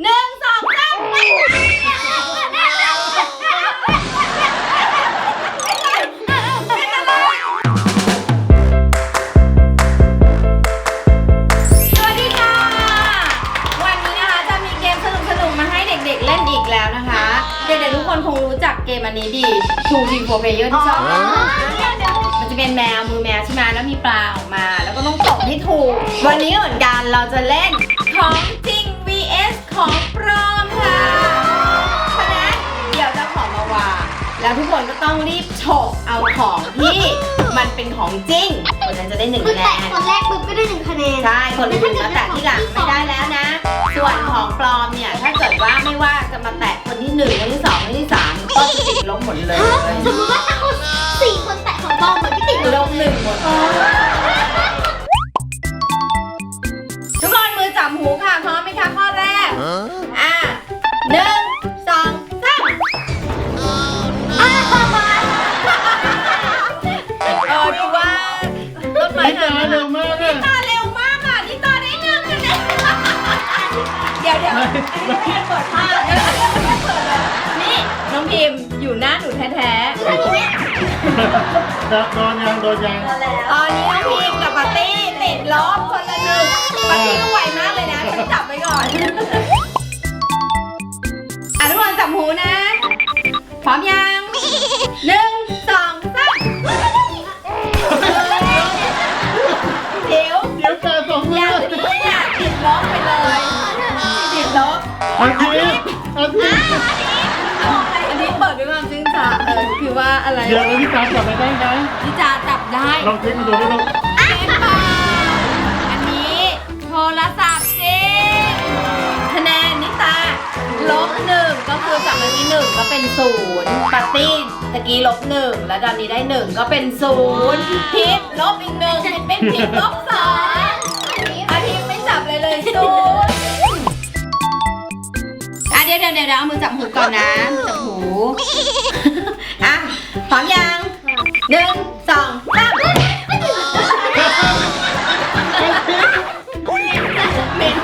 หนึ่งสองสามสวัสดีค่ะ วันนี้นะคะจะมีเกมสนุกๆมาให้เด็กๆเล่นอีกแล้วนะคะ เด็กๆทุกคนคงรู้จักเกมอันนี้ดี Two Team Four Player ที่ชอบเล่นมันจะเป็นแมวมือแมวใช่ไหมแล้วมีปลาออกมา แล้วก็ต้องตบให้ถูก วันนี้เหมือนกันเราจะเล่นของ แล้วทุกคนก็ต้องรีบฉกเอาของที่มันเป็นของจริง คนนั้นจะได้หนึ่งคือคะแนแตะน คนแรกปุ๊บก็ได้หนึ่งคะแนนใช่ คนอื่นมาแตะที่หลังไม่ได้แล้วนะ ส่วนของปลอมเนี่ย ถ้าเกิดว่าไม่ว่าจะมาแตะคนที่หนึ่งคนที่สองคนที่สามก็จะติดลบหมดเลยสมมติว่าถ้าคนสี่คนแตะของบอลเหมือนพี่ติดลบห หน้าหนูแท้โดนยังโดนยังๆตอนนี้น้องพิมพ์กับปาร์ตี้ติดลบคนละหนึ่งปาร์ตี้ก็ไวมากเลยนะฉันจับไปก่อนอะทุกคนจับหูนะ พร้อมยังหนึ่งสองสามเดี๋ยวเดี๋ยวแกสองมือย่าองนี้อะติดลบไปเลยติดลบอาทิตย์อาทิตย์อันนี้ เปิดด้วยความซึ้งใจเออคือว่าอะไรเดี๋ยวเราพี่ตามกลับไปได้ไหมนิจาจับได้ลองคลิกมาดูดิลูกเป็นเปล่าอันนี้โทรศัพท์จริงคะแนนนิตาลบหนึ่งก็คือจากเมื่อกี้หนึ่งก็เป็นศูนย์ปาร์ตี้ตะกี้ลบหนึ่งแล้วตอนนี้ได้หนึ่งก็เป็นศูนย์พิษลบอีกหนึ่งเป็นเป็นพิษลบสอง เดี๋ยวเดี๋ยวเดี๋ยวเอามือจับหูก่อนนะมือจับหู อะพร้อมยังหนึ่งสองสามเหม็น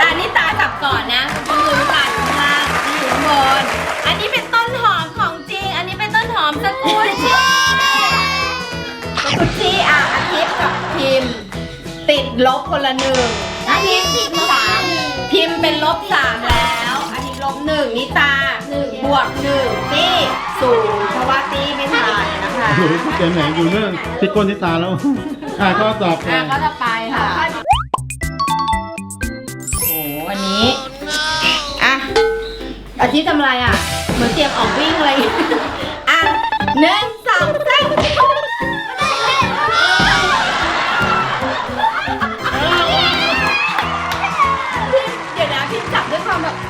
อันนี้ตาจับก่อนนะมือตาอยู่ข้างล่างนี่อยู่ข้างบน อันนี้เป็นต้นหอมของจริง อันนี้เป็นต้นหอมสกุลชีสกุลชีอะอาทิตย์กับพิมพ์ ติดลบคนละหนึ่งอาทิตย์ติดสามพิมพ์เป็นลบสามแล้ว อาทิตย์ลบหนึ่งนิตาบวกหนึ่งตี้ศูนย์เพราะว่าตี้ไม่ทานนะคะหนูเกมไหนอยู่เรื่องที่ก้นที่ตาแล้ว อะก็ตอบไปอะก็จะไปค่ะโอ้โหวันนี้อะอาทิตย์ทำอะไรอะ เหมือนเตรียมออกวิ่งอะไรอย่างเงี้ยอะหนึ่ง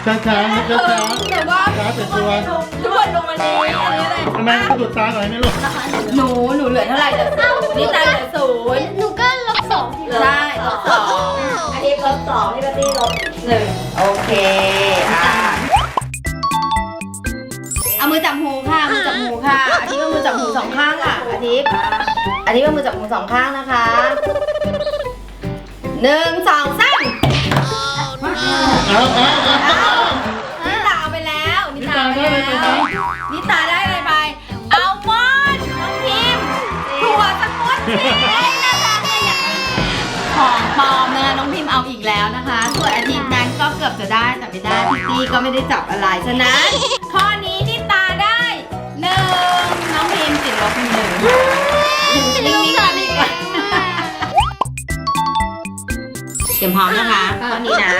ช้าช้าช้าช้าแต่ว่าช้าแต่ตัวทุกคนลงมานี้อันนี้อะไรทำไมกระดุดตาหน่อยไม่ลูกหนูหนูเหลือเท่าไหร่เหลือศูนย์นี่ตาเหลือศูนย์หนูก็ลบสองทีใช่ลบสองอันนี้ลบสองพี่ปาร์ตี้ลบหนึ่งโอเคอะเอามือจับหูค่ะมือจับหูค่ะอาทิตย์เอามือจับหูสองข้างค่ะอาทิตย์อาทิตย์เอามือจับหูสองข้างนะคะหนึ่งสองสามเอาเอาเอา นิตาไปแล้วนิตาได้อะไรไปอัลมอนด์น้องพิมพ์ถั่วสกุลสีน่ารักเลยอยากของปลอมนะคะน้องพิมพ์เอาอีกแล้วนะคะ ส่วนอาทิตย์นั้นก็เกือบจะได้แต่ไม่ได้พี่ตี้ก็ไม่ได้จับอะไรฉะนั้นข้อนี้นิตาได้หนึ่งน้องพิมพ์ติดลบหนึ่งนิ่งๆก่อนดีกว่าเตรียมพร้อมนะคะข้อนี้นะ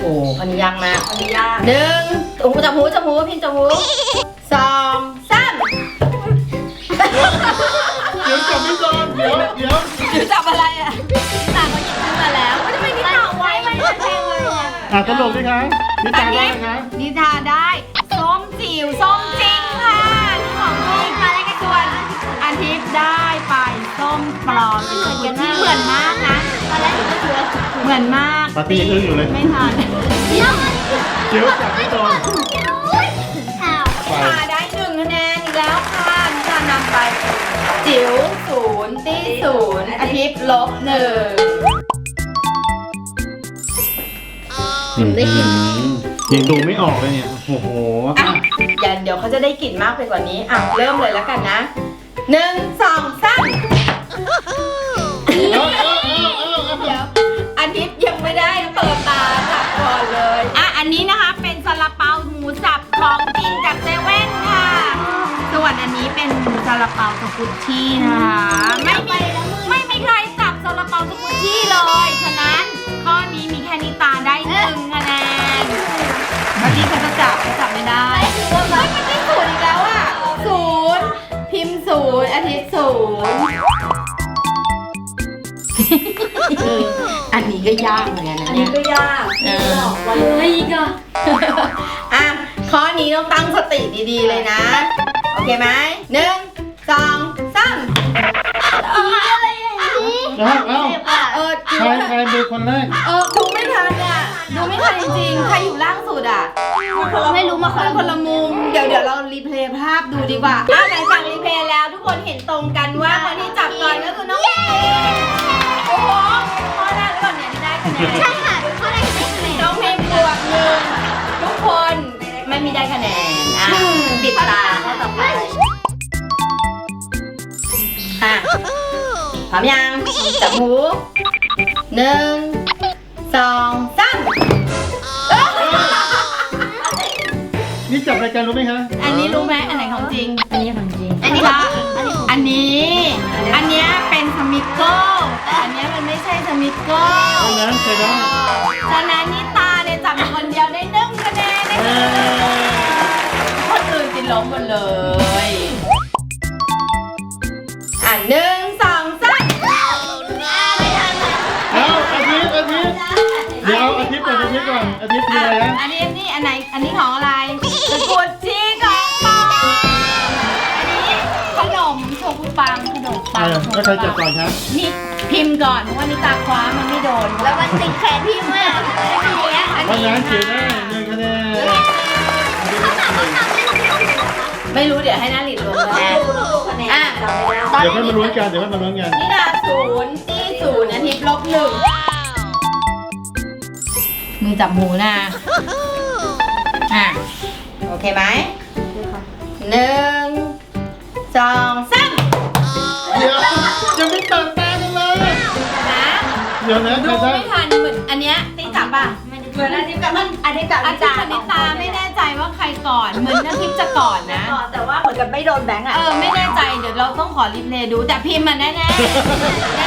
โอ้ข้อนี้ยากมากข้อนี้ยากหนึ่ง หูจับหูจับหูพิมพ์จับหูสองสามเดี๋ยวจับไม่โดนเดี๋ยวเดี๋ยวหรือจับอะไรอะนิตาก็หยิบขึ้นมาแล้วทำไมนิตาไวไม่ได้แทงเลยอะอะสรุปสิคะพี่อัตานได้นี้นะคะนิทาได้ส้มจิ๋วส้มจริงค่ะนี่ของจริงค่ะแล้วก็ส่วนอาทิตย์ได้ไปส้มปลอมเป็นส่วนกันที่เหมือนมากนะตอนแรกหนูก็คิดว่า เหมือนมากปาร์ตี้ยังอึ้งอยู่เลย ไม่ทันเดี๋ยวเดี๋ยวจับไม่โดนข่าวไปนิทาได้หนึ่งคะแนนอีกแล้วค่ะนิทานำไป จิ๋วศูนย์ตี้ศูนย์อาทิตย์ลบหนึ่งอืมยังดูไม่ออกเลยเนี่ย โอ้โห อะอย่าเดี๋ยวเขาจะได้กลิ่นมากไปกว่านี้อะเริ่มเลยแล้วกันนะหนึ่งสองสาม เอา ลาเปาสกุชชี่นะคะไม่มีไม่มีใครจับซาลาเปาสกุชชี่เลย ฉะนั้นข้อนี้มีแค่นิตาได้หนึ่งคะแนนเมื่อกี้เขาจะจับเขาจับไม่ได้เฮ้ยมันได้ศูนย์อีกแล้วอะศูนย์พิมพ์ศูนย์อาทิตย์ศูนย์อันนี้ก็ยากเหมือนกันนะอันเนี่นี้ย ก็ยากเออ วันนี้อีกอะอะข้อนี้ต้องตั้งสติดีๆเลยนะ โอเคไหมหนึ่ง สองสามอะไรอย่างนี้เอาเอาเจ็บอะเออใครใครเป็นคนแรกเออดูไม่ทันอะดูไม่ทันจริงๆใครอยู่ล่างสุดอะไม่รู้มาคนละคนละมุม เดี๋ยวเดี๋ยวเรารีเพลย์ภาพดูดีกว่าอะหลังจากรีเพลย์แล้วทุกคนเห็นตรงกันว่าคนที่จับก่อนก็คือน้องเอโอ้โหข้อแรกแล้วก่อนเนี่ยที่ได้คะแนนใช่ค่ะเพราะอะไรถึงได้คะแนนน้องเพลงบวกหนึ่งทุกคนไม่มีได้คะแนนอะปิดตาข้อต่อไป อะพร้อมยังจับหูหนึ่งสองสามนี่จับรายการรู้ไหมคะอันนี้รู้ไหมอันไหนของจริง อันนี้ของจริง อันนี้ละอันนี้ อันเนี้ยเป็นสมิโก้แต่อันเนี้ยมันไม่ใช่สมิโก้เอาน้ำใส่ได้ฉะนั้นนิตาเนี่ยจับอยู่คนเดียวได้หนึ่งคะแนนได้เอหนึ่งอคนอื่นติดลบหมดเลย ไหน อันนี้ของอะไรสกุลชีของปองอันนี้ขนมโชกุปังขนมเอปังอแล้วใครจับก่อนครับ นี่พิมพ์ก่อนเพราะว่านิตาคว้ามันไม่โดน แล้วมันติดแขนพี่มากอันเนี้ยอันเพราะนี้งั้นนะเขียนได้หนึ่งคะแนนไม่รู้เดี๋ยวให้นาริดลงคะแนนอะตอนเดี๋ยวค่อยนี้มาลุ้นกัน เดี๋ยวค่อยมาลุ้นกัน นิดาศูนย์ตี้ศูนย์อาทิตย์ลบหนึ่งมือจับหูนะ อะ โอเคไหมหนึ่งสองสามเดี๋ยวยังไม่ตัดตากันเลย นะเดี๋ยวนะใครดูได้ไม่ทันเหมือนอันเนี้ยตี้จับป่ะเหมือนอาทิตย์กับมันอาทิตย์กับอาจารย์คณิตาไม่แน่ใจว่าใครก่อน เหมือนน้ำทิพย์จะก่อนนะ แต่ว่าเหมือนกับไม่โดนแบงค์อะเออไม่แน่ใจเดี๋ยวเราต้องขอรีเพลย์ดูแต่พิมพ์มันแน่ๆแน่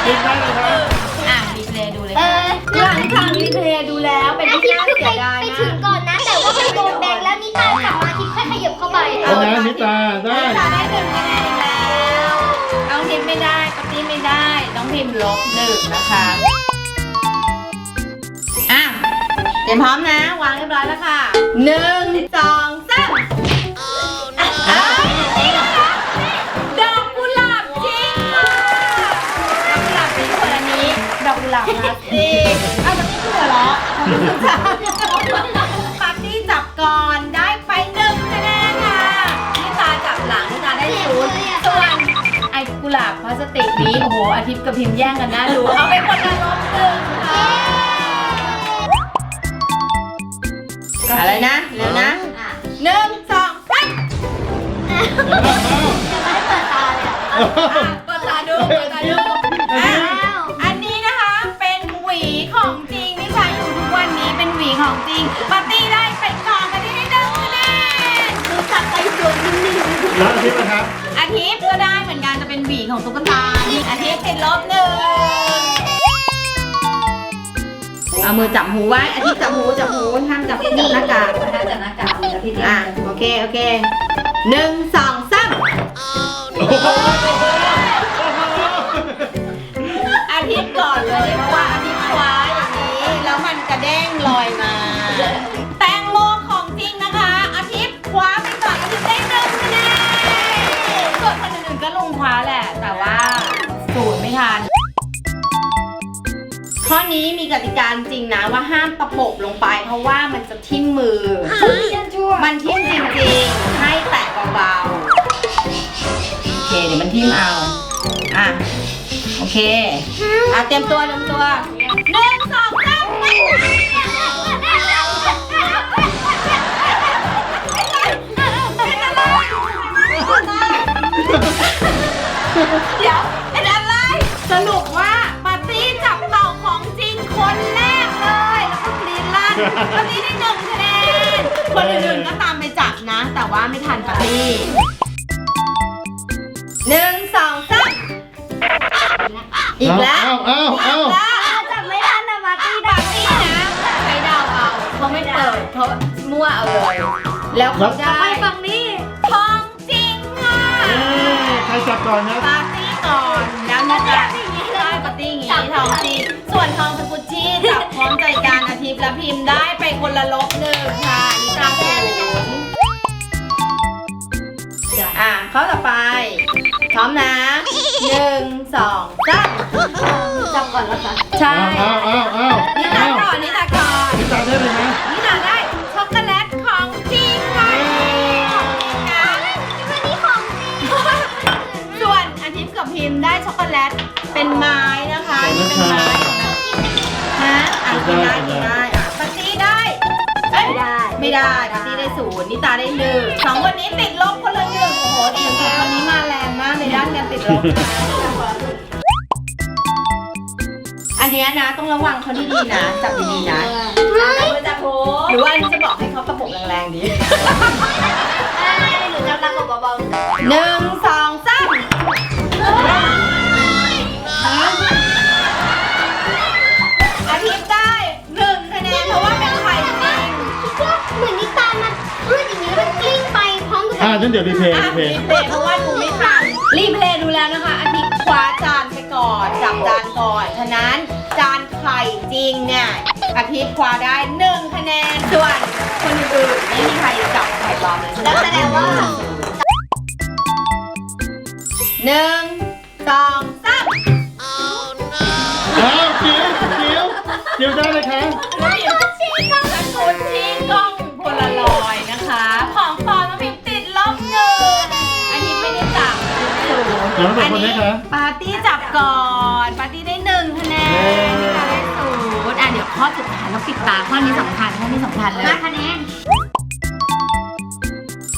พิมพ์ได้เลยครับๆอะรีเพลย์ดูเลยเอค่ะอหลังจากรีเพลย์ดูแล้วเป็นอาที่ทิตย์น่าคือเสีไปยดายไปมาถึงกก่อนนะ แต่ว่าไปโดนแบงค์แล้วนิตากลับมาอาทิตย์ค่อยขยับเข้าไปเอานะนิตาได้นิตาได้หนึ่งคะแนนอีกแล้วน้องทิมไม่ได้ปาตี้ไม่ได้ น้องพิมพ์ลบหนึ่งนะคะอะเตรียมพร้อมนะ วางเรียบร้อยแล้วค่ะหนึ่งสองสามอะนี่นะคะดอกกุหลาบจริงค่ะดอกกุหลาบจริงคนอันนี้ ดอกกุหลาบพลาสติกอ้าวจะไม่เชื่อเหรอ หลาบพลาสติกนี้ โอ้โห อาทิตย์กับพิมพ์แย่งกันนะดู เอาไปคนละลบหนึ่งค่ะอะไรนะเร็วนะหนึ่งสองสามจะไม่เปิดตาเลยอะอะเปิดตาดูเปิดตาดูอะอันนี้นะคะเป็นหวีของจริงที่ใช้อยู่ทุกวันนี้เป็นหวีของจริงปาร์ตี้ได้ไปก่อนกันที่ได้หนึ่งคะแนนดูตัดไปโดนนิดนึงแล้วอาทิตย์นะครับอาทิตย์ก็ได้เหมือนกันจะเป็น หวีของตุ๊กตาอาทิตย์ติดลบหนึ่งเอามือจับหูไว้ อาทิตย์จับหูจับหูห้ามจับจับหน้ากากห้าจะหน้ากากจะพี่อะโอเคโอเคหนึ่งสองสาม ข้อนี้มีกติกาจริงนะว่าห้ามตะปบลงไป เพราะว่ามันจะทิ่มมือ มันทิ่มจริงๆ ให้แตะเบาๆ โอเค เดี๋ยวมันทิ่มเอา อะ โอเค อะเตรียมตัวเตรียมตัวหนึ่งสองสามเดี๋ยว หนึ่งคะแนน คนอื่นๆก็ตามไปจับนะ แต่ว่าไม่ทันปาร์ตี้หนึ่งสองสามอีกแล้ว เอ้าเอ้าเอ้าอีกแล้วจับไม่ทันนะมาตีปาร์ตี้นะใช้เดาวเอาเขาไม่เปิดเขามั่วเอาเลย แล้วเขาได้ไปฝั่งนี้ทองจริงค่ะเอ้ยใครจับก่อนนะปาร์ตี้ก่อนแล้วนะจ๊ะใช่ปาร์ตี้อย่างงี้ทองจริงส่วนทองสกุชชี่จับพร้อมใจการอาทิตย์และพิมพ์ได้ ไปคนละลบหนึ่งค่ะนี่ตามศูนย์อะข้อต่อไป พร้อมนะหนึ่งสองสามจับก่อนแล้วค่ะใช่เอ้าเอ้าเอ้านี่ตาเอ้าก่อนนี่ตาก่อนนี่ตาได้เลยนะนี่ตาได้ช็อกโกแลตของจริงค่ะของจริงนะวันนี้ของจริงส่วนอาทิตย์กับพิมพ์ได้ช็อกโกแลตเป็นไม้นะคะนี่เป็นไม้ฮะอะกินได้กินได้ ได้ไม่ได้ปาร์ตี้ได้ศูนย์นิตาได้หนึ่งสองคนนี้ติดลบคนละหนึ่งโอ้โหทีมสองคนนี้มาแรงมากในด้านการติดลบนะคะอันเนี้ยนะต้องระวังเขาดีๆนะจับดีๆนะจับโผหรือว่าอันนี้จะบอกให้เขาประกบแรงๆดีหนูจับตากบเบาหนึ่งสองสาม งั้นเดี๋ยวรีเพลย์อะรีเพลรีย์เพลย์เพราะว่าดูไม่ทันรีเพลย์ดูแล้วนะคะอาทิตย์คว้าจานไปก่อนจับจานก่อน ฉะนั้นจานไข่จริงเนี่ยอาทิตย์คว้าได้หนึ่งคะแนนส่วนคนอื่นๆไม่มีใครจับไข่ปลอมเลยแล้วแสดงว่าหนึ่งสองสามเอ้าจิ๋วจิ๋วจิ๋วได้เลยคะชีกล้องสกุลชีกล้องโพลารอยด์นะคะ ของปลอม ศูนย์เดี๋ยวเราเป็นคนนี้คะ ปาร์ตี้จับก่อน ปาร์ตี้ได้หนึ่งคะแนนนิตาได้ศูนย์อะเดี๋ยวข้อสุดท้ายเราปิดตาข้อนี้สำคัญข้อนี้สำคัญเลย มาคะแนน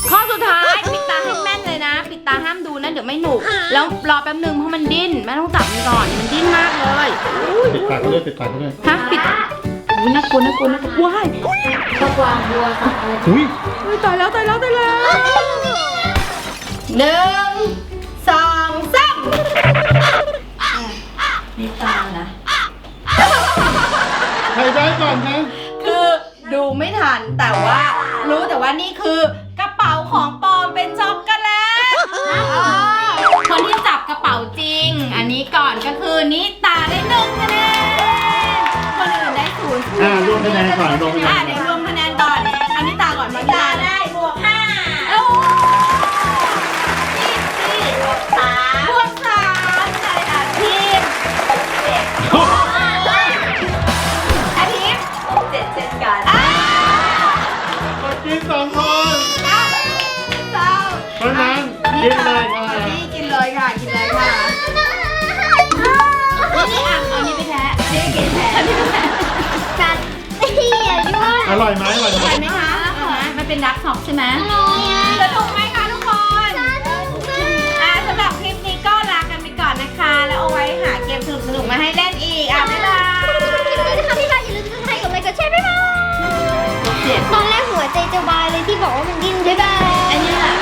ข้อสุดท้ายปิดตาให้แม่นเลยนะ ปิดตาห้ามดูนะเดี๋ยวไม่หนุก แล้วรอแป๊บนึงเพราะมันดิ้นแม่ต้องจับมันก่อนมันดิ้นมากเลยปิดปากเขาด้วยปิดปากเขาด้วยฮะปิดอุ้ยน่ากลัวน่ากลัวน่ากลัวว้ายตะกวางบัวสัตว์อะไรอุ้ยอุ้ยตายแล้วตายแล้วตายแล้วหนึ่งสอง คือกระเป๋าของปลอมเป็นช็อกโกแลตอ่าคนที่จับกระเป๋าจริง อันนี้ก่อนก็คือนิตาได้หนึ่งคะแนนคนอื่นได้ศูนย์อ่ารวมคะแนนก่อนรวมคะแนอะนเดี๋ยวรวมคะ อร่อยไหมอร่อยไหมไหมคะอร่อยมันเป็นดักซ็อกใช่ไหมอร่อยสนุกไหมคะทุกคนอ่าสำหรับคลิปนี้ก็ลากันไปก่อนนะคะ แล้วเอาไว้หาเกมสนุกสนุกมาให้เล่นอีก อะบ๊ายบายค่ะพี่บ้านอย่าลืมทักทายกับไมค์กับเชฟบ๊ายบายตอนแรกหัวใจจะบายเลยที่บอกว่ามันดิ้นบ๊ายบายอันนี้แหละ